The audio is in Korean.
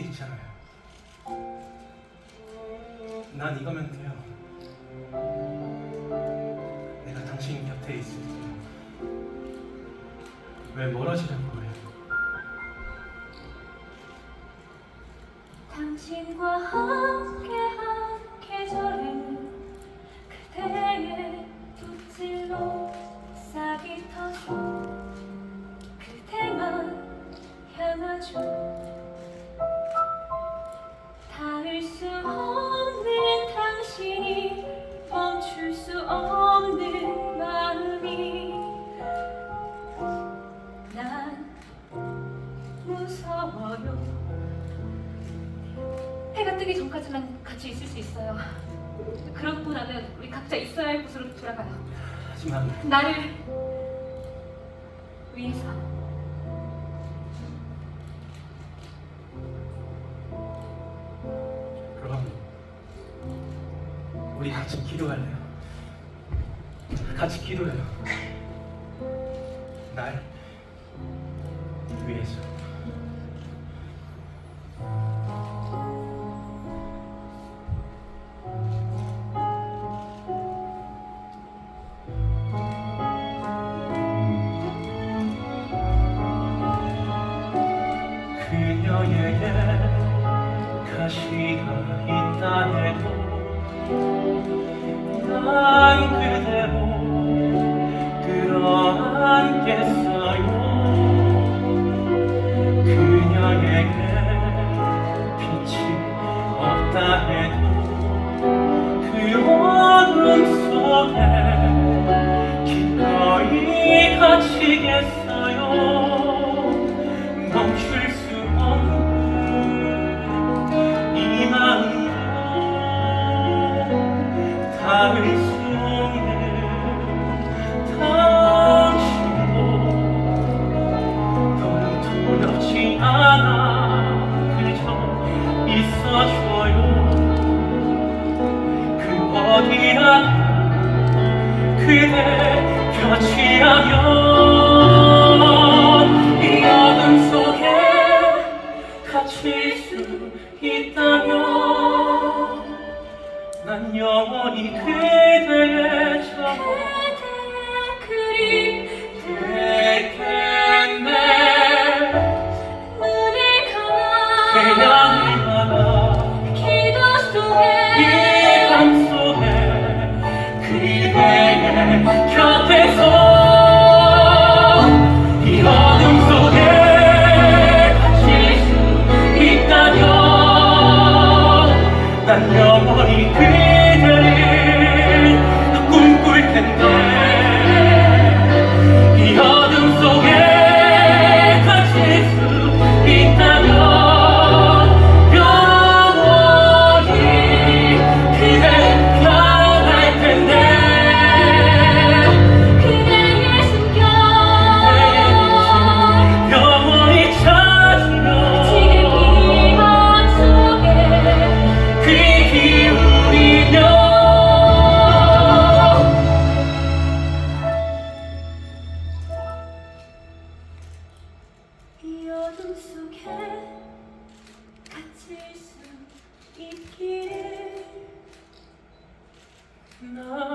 게 있잖아요. 난 이거면 돼요. 내가 당신 곁에 있을게. 왜 멀어지려고 해요? 당신과 함께 수 없는 마음이 난 무서워요 해가 뜨기 전까지만 같이 있을 수 있어요. 나면 우리 각자 있어야 할 곳으로 돌아가요. 하지만 나를 위해서. 그럼 우리 같이 기도할래요. 같이 기도해요. 날 위해서. 그녀에게 가시가 있다 해도 곁이라면 이 어둠 속에 갇힐 수 있다면 난 영원히 그 and 속에 갇힐 수 있기를 난